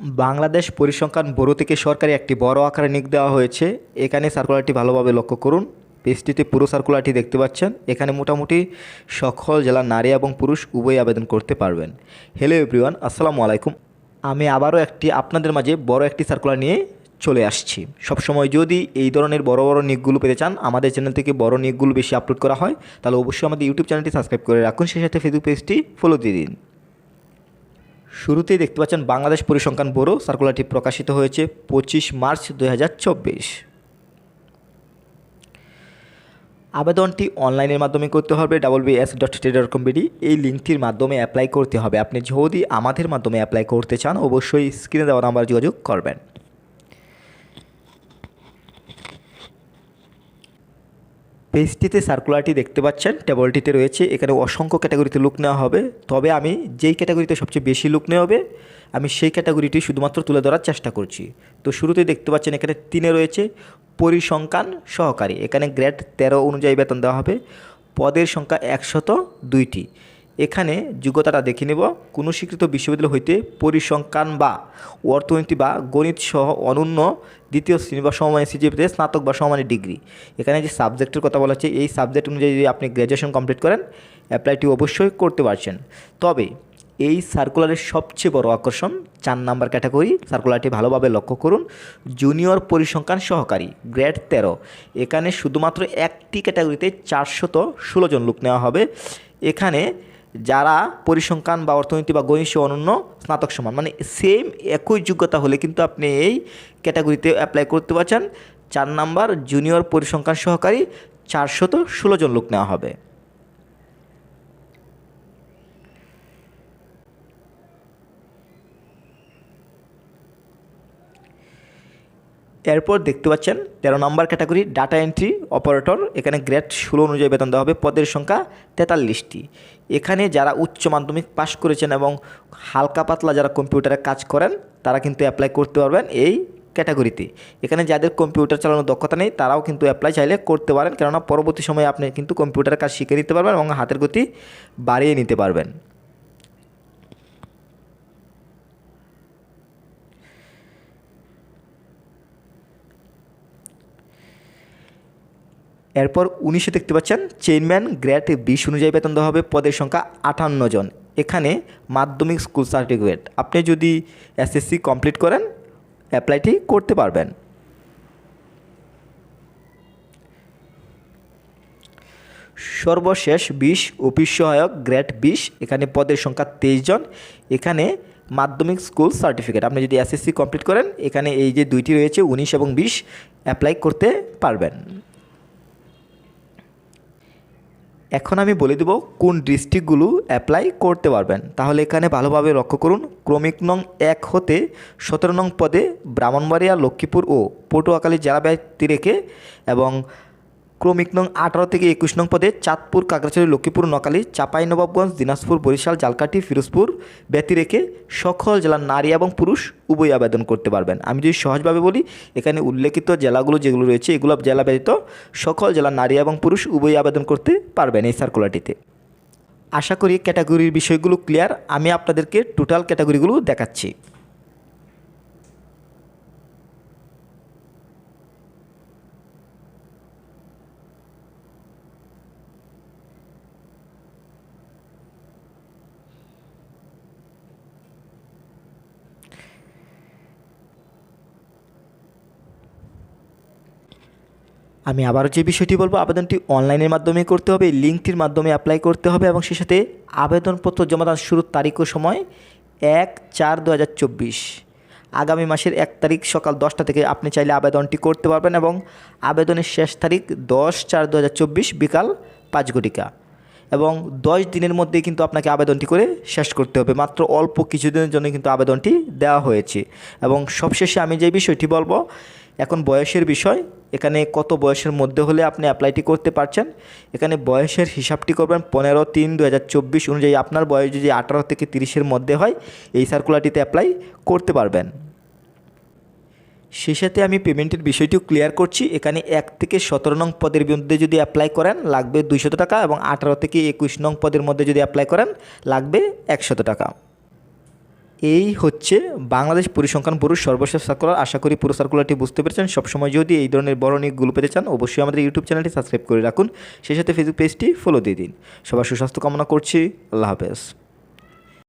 বাংলাদেশ পরিসংখ্যান ব্যুরো থেকে সরকারি একটি বড় আকারে নিক দেওয়া হয়েছে। এখানে সার্কুলারটি ভালোভাবে লক্ষ্য করুন। পেজটিতে পুরো সার্কুলারটি দেখতে পাচ্ছেন। এখানে মোটামুটি সকল জেলার নারী এবং পুরুষ উভয়ই আবেদন করতে পারবেন। হ্যালো এভরিওয়ান আসসালামু আলাইকুম। আমি আবারও একটি আপনাদের মাঝে বড় একটি সার্কুলার নিয়ে চলে আসছি। সবসময় যদি এই ধরনের বড় বড় নিকগুলো পেতে চান, আমাদের চ্যানেল থেকে বড় নিকগুলো বেশি আপলোড করা হয়, তাহলে অবশ্যই আমাদের ইউটিউব চ্যানেলটি সাবস্ক্রাইব করে রাখুন। সেই সাথে ফেসবুক পেজটি ফলো দিয়ে দিন। শুরুতেই দেখতে পাচ্ছেন বাংলাদেশ পরিসংখ্যান ব্যুরো সার্কুলারটি প্রকাশিত হয়েছে পঁচিশ মার্চ দু হাজার চব্বিশ। আবেদনটি অনলাইনের মাধ্যমে করতে হবে double B S dot T dot com BD এই লিঙ্কটির মাধ্যমে অ্যাপ্লাই করতে হবে। আপনি যদি আমাদের মাধ্যমে অ্যাপ্লাই করতে চান, অবশ্যই স্ক্রিনে দেওয়া নাম্বার যোগাযোগ করবেন। পেজটিতে সার্কুলারটি দেখতে পাচ্ছেন টেবলটিতে রয়েছে, এখানে অসংখ্য ক্যাটাগরিতে লুক নেওয়া হবে। তবে আমি যেই ক্যাটাগরিতে সবচেয়ে বেশি লুক নেওয়া হবে, আমি সেই ক্যাটাগরিটি শুধুমাত্র তুলে ধরার চেষ্টা করছি। তো শুরুতেই দেখতে পাচ্ছেন এখানে তিনে রয়েছে, পরিসংখ্যান সহকারী। এখানে গ্রেড তেরো অনুযায়ী বেতন দেওয়া হবে, পদের সংখ্যা একশত দুইটি। এখানে যোগ্যতাটা দেখে নেব। কোনো স্বীকৃত বিশ্ববিদ্যালয় হইতে পরিসংখ্যান বা অর্থনীতি বা গণিত সহ অনন্য দ্বিতীয় শ্রেণি বা সমমানের সিজিপিতে স্নাতক বা সমমানের ডিগ্রি। এখানে যে সাবজেক্টের কথা বলা হচ্ছে, এই সাবজেক্ট অনুযায়ী যদি আপনি গ্র্যাজুয়েশন কমপ্লিট করেন, অ্যাপ্লাইটি অবশ্যই করতে পারছেন। তবে এই সার্কুলারের সবচেয়ে বড় আকর্ষণ চার নাম্বার ক্যাটাগরি, সার্কুলারটি ভালোভাবে লক্ষ্য করুন, জুনিয়র পরিসংখ্যান সহকারী, গ্রেড তেরো। এখানে শুধুমাত্র একটি ক্যাটাগরিতে চারশত ষোলো জন লোক নেওয়া হবে। এখানে যারা পরিসংখ্যান বা অর্থনীতি বা গণিত অনন্য স্নাতক সমান। মানে সেম একই যোগ্যতা হলে কিন্তু আপনি এই ক্যাটাগরিতে অ্যাপ্লাই করতে পারছেন। চার নাম্বার জুনিয়র পরিসংখ্যান সহকারী, চারশত ষোলো জন লোক নেওয়া হবে। এরপর দেখতে পাচ্ছেন তেরো নম্বর ক্যাটাগরি ডাটা এন্ট্রি অপারেটর। এখানে গ্রেড ষোলো অনুযায়ী বেতন দেওয়া হবে। পদের সংখ্যা তেতাল্লিশটি। এখানে যারা উচ্চ মাধ্যমিক পাশ করেছেন এবং হালকা পাতলা যারা কম্পিউটারে কাজ করেন, তারা কিন্তু অ্যাপ্লাই করতে পারবেন এই ক্যাটাগরিতে। এখানে যাদের কম্পিউটার চালানোর দক্ষতা নেই, তারাও কিন্তু অ্যাপ্লাই চাইলে করতে পারেন। কেননা পরবর্তী সময়ে আপনি কিন্তু কম্পিউটারের কাজ শিখে নিতে পারবেন এবং হাতের গতি বাড়িয়ে নিতে পারবেন। এরপর উনিশে দেখতে পাচ্ছেন চেইনম্যান গ্রেড বিশ অনুযায়ী বেতন দেওয়া হবে, পদের সংখ্যা আটান্ন জন। এখানে মাধ্যমিক স্কুল সার্টিফিকেট। আপনি যদি এসএসসি কমপ্লিট করেন অ্যাপ্লাইটি করতে পারবেন। সর্বশেষ বিশ, অফিস সহায়ক গ্রেড বিশ, এখানে পদের সংখ্যা তেইশ জন। এখানে মাধ্যমিক স্কুল সার্টিফিকেট। আপনি যদি এসএসসি কমপ্লিট করেন, এখানে এই যে দুইটি রয়েছে, উনিশ এবং বিশ অ্যাপ্লাই করতে পারবেন। এখন আমি বলে দেব কোন ডিস্ট্রিক্টগুলো অ্যাপ্লাই করতে পারবেন। তাহলে এখানে ভালোভাবে লক্ষ্য করুন, ক্রমিক নং এক হতে সতেরো নং পদে ব্রাহ্মণবাড়িয়া, লক্ষ্মীপুর ও পটুয়াখালী জেলা ব্যক্তি রেখে এবং ক্রমিক নং আঠারো থেকে একুশ নং পদে চাঁদপুর, কাকড়াছড়ি, লক্ষ্মীপুর নকালী চাঁপাইনবাবগঞ্জ দিনাজপুর, বরিশাল, জালকাঠি, ফিরোজপুর ব্যতি রেখে সকল জেলার নারী এবং পুরুষ উভয় আবেদন করতে পারবেন। আমি যদি সহজভাবে বলি, এখানে উল্লেখিত জেলাগুলো যেগুলো রয়েছে, এগুলো জেলা ব্যতীত সকল জেলার নারী এবং পুরুষ উভয় আবেদন করতে পারবেন এই সার্কুলারটিতে আশা করি ক্যাটাগরির বিষয়গুলো ক্লিয়ার আমি আপনাদেরকে টোটাল ক্যাটাগরিগুলো দেখাচ্ছি। আমি আবারও যে বিষয়টি বলব, আবেদনটি অনলাইনের মাধ্যমে করতে হবে লিঙ্কটির মাধ্যমে অ্যাপ্লাই করতে হবে এবং সেই সাথে আবেদনপত্র জমা দেওয়ার শুরুর তারিখ ও সময় এক চার দু আগামী মাসের এক তারিখ সকাল দশটা থেকে আপনি চাইলে আবেদনটি করতে পারবেন এবং আবেদনের শেষ তারিখ দশ চার দু বিকাল পাঁচ ঘটিকা। এবং দশ দিনের মধ্যে কিন্তু আপনাকে আবেদনটি করে শেষ করতে হবে। মাত্র অল্প কিছুদিনের জন্য কিন্তু আবেদনটি দেওয়া হয়েছে। এবং সবশেষে আমি যে বিষয়টি বলব এখন বয়সের বিষয়, এখানে কত বয়সের মধ্যে হলে আপনি অ্যাপ্লাইটি করতে পারছেন? এখানে বয়সের হিসাবটি করবেন পনেরো তিন দু অনুযায়ী আপনার বয়স যদি আঠারো থেকে তিরিশের মধ্যে হয়, এই সার্কুলারটিতে অ্যাপ্লাই করতে পারবেন। সেই সাথে আমি পেমেন্টের বিষয়টিও ক্লিয়ার করছি। এখানে এক থেকে সতেরো নং পদের মধ্যে যদি অ্যাপ্লাই করেন, লাগবে দুইশত টাকা এবং আঠারো থেকে একুশ নং পদের মধ্যে যদি অ্যাপ্লাই করেন, লাগবে একশত টাকা। এই হচ্ছে বাংলাদেশ পরিসংখ্যান পুরুষ সর্বশেষ সার্কুলার আশা করি পুরো সার্কুলারটি বুঝতে পেরেছেন। সবসময় যদি এই ধরনের বড় নিকগুলো পেতে চান, অবশ্যই আমাদের ইউটিউব চ্যানেলটি সাবস্ক্রাইব করে রাখুন। সেই সাথে ফেসবুক পেজটি ফলো দিয়ে দিন। সবার সুস্বাস্থ্য কামনা করছি। আল্লাহ হাফেজ।